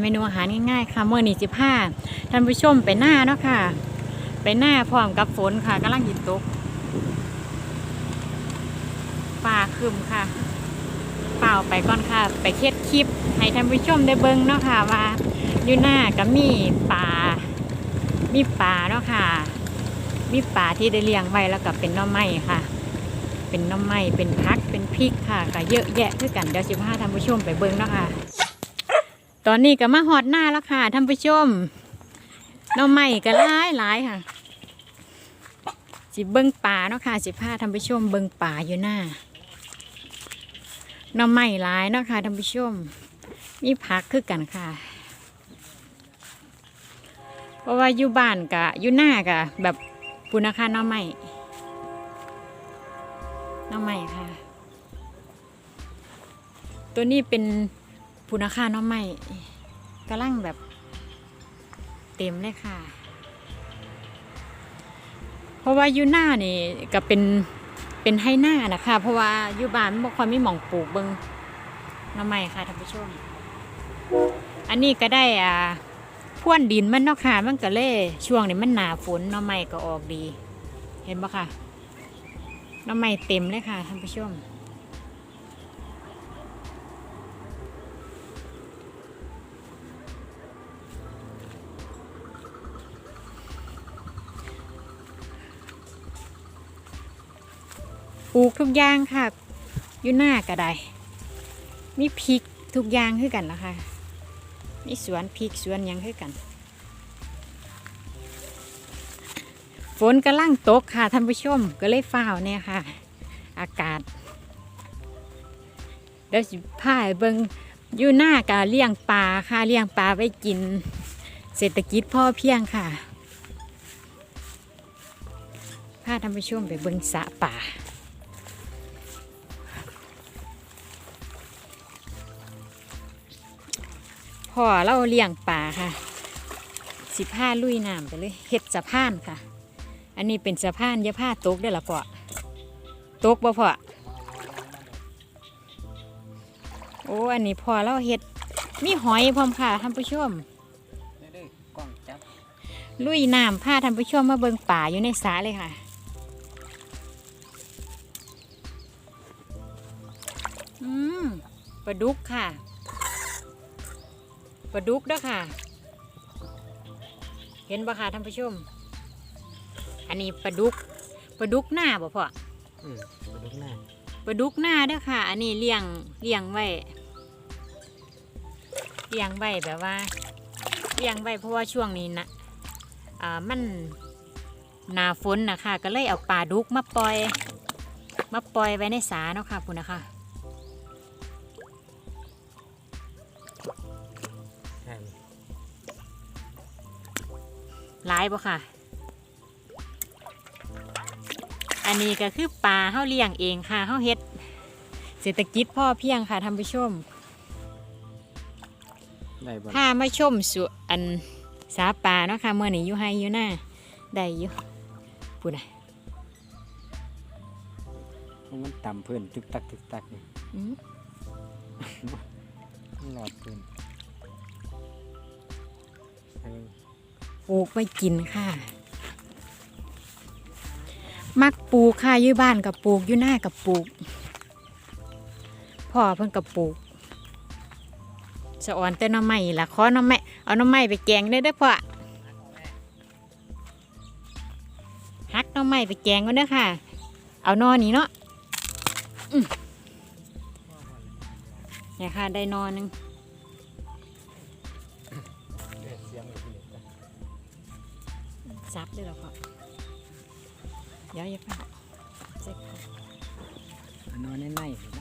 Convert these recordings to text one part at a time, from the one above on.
เมนูอาหารง่ายๆค่ะเมื่อนี้สิผ้าท่านผู้ชมไปหน้าเนาะค่ะ ไปหน้าพร้อมกับฝนค่ะกำลังหิตกฟ้าครึมค่ะเปล่าไปก่อนค่ะ ไปเคล็ดคลิป ให้ท่านผู้ชมได้เบิ่งเนาะค่ะว่าอยู่หน้าก็มีป่ามีป่าเนาะค่ะ มีป่าที่ได้เลี้ยงไว้แล้วก็เป็นน่อไม้ค่ะ เป็นน่อไม้เป็นพักเป็นพริกค่ะก็เยอะแยะคือกันเดี๋ยวสิพาท่านผู้ชมไปเบิ่งเนาะค่ะ ตอนนี้ก็มาฮอดหน้าแล้วค่ะท่านผู้ชมน่อไม้ก็หลายหลายค่ะสิเบิ่งป่าเนาะค่ะสิพาท่านผู้ชมเบิ่งป่าอยู่หน้าน่อไม้หลายเนาะค่ะท่านผู้ชมมีผักคือกันค่ะ เพราะว่าอยู่บ้านกะอยู่หน้ากะแบบปุณค่าน่อไม้หน่อไม้ค่ะ ตัวนี้เป็น ปุณค่าน่อไม้กำลังแบบเต็มเลยค่ะ เพราะว่าอยู่หน้านี่ก็เป็นเป็นให้หน้านะคะ เพราะว่ายู่บ้านมันบ่ค่อยมีหม่องปลูกเบิงน่อไม้ค่ะท่านผู้ชมอันนี้ก็ได้อ่าพ่วนดินมันเนาะค่ะมันก็เลยช่วงนี้มันหนาฝนน่อไม้ก็ออกดี เห็นปะค่ะน่อไม้เต็มเลยค่ะท่านผู้ชม ลูกทุกอย่างค่ะอยู่หน้าก็ได้มีพริกทุกอย่างคือกันละคะมีสวนพริกสวนยังคือกัน ฝนกำลังตกค่ะท่านผู้ชมก็เลยฟ้าวเนี่ยค่ะ อากาศเดี๋ยวสิพาเบิงอยู่หน้ากะเลี้ยงปลาค่ะเลี้ยงปลาไว้กิน เศรษฐกิจพ่อเพียงค่ะพาท่านผู้ชมไปเบิงสะป่า พ่อเราเลี้ยงปลาค่ะสิผ้าลุยน้ำไปเลยเห็ดสะพานค่ะ อันนี้เป็นสะพานยาผ้าตกได้ละพ่อตกบ่พ่อโอ้อันนี้พ่อเราเห็ดมีหอยพร้อมค่ะท่านผู้ชมลุยน้ำพาท่านผู้ชมมาเบิงป่าอยู่ในสระเลยค่ะอืมปลาดุกค่ะ ปลาดุกเด้อค่ะ เห็นปะค่ะท่านผู้ชม อันนี้ปลาดุกปลาดุกหน้าบ่พ่ออืมไปดูหน้าปลาดุกหน้าเด้อค่ะ อันนี้เลี้ยงเลี้ยงไว้เลี้ยงไว้แบบว่าเลี้ยงไว้เพราะว่าช่วงนี้นะอ่ามันหนาฝนนะคะ ก็เลยเอาปลาดุกมาปล่อย มาปล่อยไว้ในสาเนาะค่ะคุณนะคะ ช่หลายบ่ค่ะ อันนี้ก็คือปลาเฮาเลี้ยงเองค่ะเฮาเฮ็ด เศรษฐกิจพ่อเพียงค่ะท่านผู้ชมได้บ่พามาชมสุอันสาปลาเนาะค่ะเมื่อนี้อยู่ให้อยู่หน้าได้อยู่พูดนะมันต่ำเพื่อนตึกตักตึกตักนี่อืมมันหลอดเพื่อนเออ ปลูกไว้กินค่ะ มักปลูกค่ะอยู่บ้านกับปลูกอยู่หน้ากับปลูก พ่อเพิ่นกับปลูกสะอ่อนแต่น้ำไม้ละขอน้ำไม้เอาน้ำไม้ไปแกงได้เด้อพ่อฮักน้ำไม้ไปแกงก็เด้อค่ะ เอานอนนี้เนาะเนี่ยค่ะได้นอหนึง ซับด้วยเหรอพ่อเดี๋ยวอย่าเพิ่งเซ็กอันอนในในเห็นไหม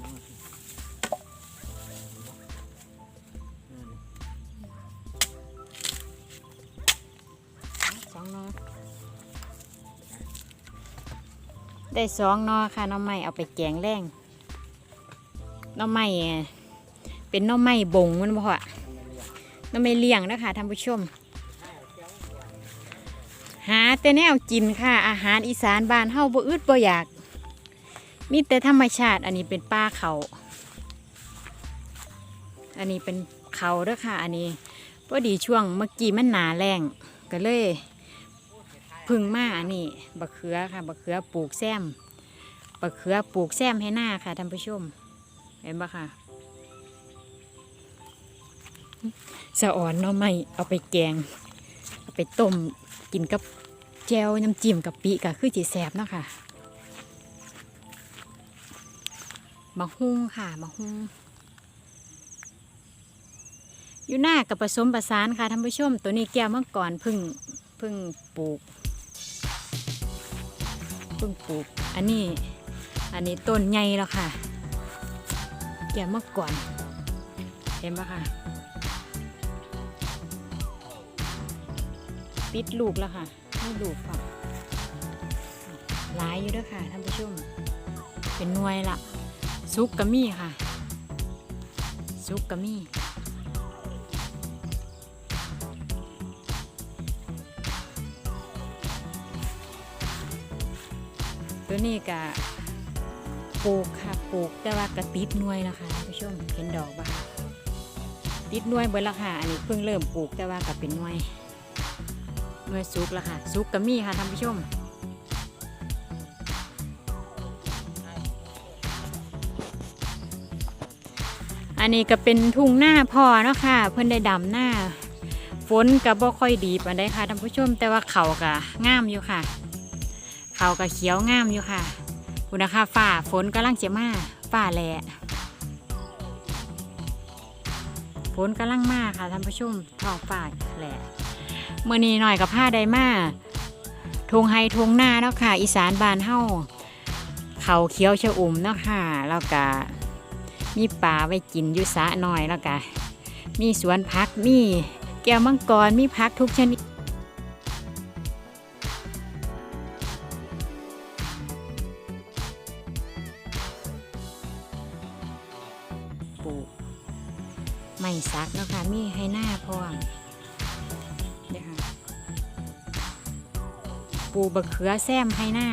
นอนสินอนสองนอได้สองนอค่ะน้องไม้เอาไปแกงแรงน้องไม้เป็นน้องไม้บงมันบ่อะ น้องไม้เลี้ยงนะคะท่านผู้ชม หาแต่แนวกินค่ะ อาหารอีสานบ้านเฮาบ่อึดบ่อยาก มีแต่ธรรมชาติอันนี้เป็นป่าเขา อันนี้เป็นเขาเด้อค่ะ อันนี้พอดีช่วงเมื่อกี้มันหนาแรงก็เลยพึ่งมาอันนี้บักเขือค่ะบักเขือปลูกแซมบักเขือปลูกแซมให้หน้าค่ะท่านผู้ชม เห็นปะค่ะ สะอ่อนเนาะไม่เอาไปแกง เอาไปต้มกินกับแจวน้ำจิ้มกับปีก็คือจีแสบเนาะค่ะมะฮุ่งค่ะมะฮุ่งอยู่หน้ากับผสมประสานค่ะท่านผู้ชม ตัวนี้แก้วเมื่อก่อนพึ่งพึ่งปลูกพึ่งปลูก อันนี้อันนี้ต้นใหญ่แล้วค่ะ แก้วเมื่อก่อน เห็นปะค่ะ ปิดลูกแล้วค่ะให้ลูกค่ะหลายอยู่ด้วยค่ะท่านผู้ชมเป็นหน่วยละซุกกะมี่ค่ะซุกกะมี่ตัวนี้กะปลูกค่ะปลูกแต่ว่ากะติดหน่วยแล้วค่ะท่านผู้ชมเห็นดอกปะคะติดหน่วยเบิดแล้วค่ะอันนี้เพิ่งเริ่มปลูกแต่ว่ากะเป็นหน่วย หน่วยซุกแล้วค่ะซุกกะมี่ค่ะท่านผู้ชมอันนี้ก็เป็นทุ่งหน้าพอเนาะค่ะ เพิ่นได้ดำหน้าฝนก็บ่ค่อยดีปานใดค่ะท่านผู้ชม แต่ว่าเขาก็งามอยู่ค่ะ เขาก็เขียวงามอยู่ค่ะคุณนะคะฝ้าฝนกำลังจะมาฝ้าแหละฝนกำลังมาค่ะท่านผู้ชมท้องฟ้าแหละ มื่อนี้หน่อยกับผ้าไดมาทงไฮทงหน้าเนาะค่ะ อีสานบานเฮาเขาเขียวชะอุ่มเนาะค่ะแล้วก็มีปลาไว้กินยุสะหน่อยแล้วก็มีสวนพักมีแก้วมังกรมีพักทุกชนิดปลูกไม่ซักเนาะค่ะมีให้หน้าพร้อม เดี๋ยวค่ะปูบะเขือแซมให้หน้า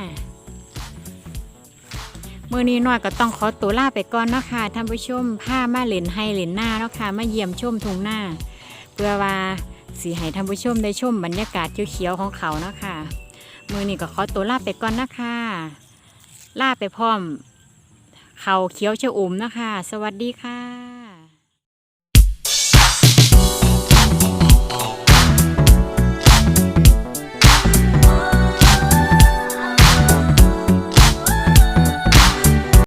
มื่อนี้น่อยก็ต้องขอตัวลาไปก่อนเนาะค่ะท่านผู้ชมผ้ามาเหรนให้เหรนหน้าเนาะค่ะมาเยี่ยมชมทุ่งหน้า เพื่อว่าสีให้ท่านผู้ชมได้ชมบรรยากาศเขียวๆของเขาเนาะค่ะมื่อนี้ก็ขอตัวลาไปก่อนนะคะลาไปพร้อม เขาเขียวชะอุ่มนะคะ สวัสดีค่ะ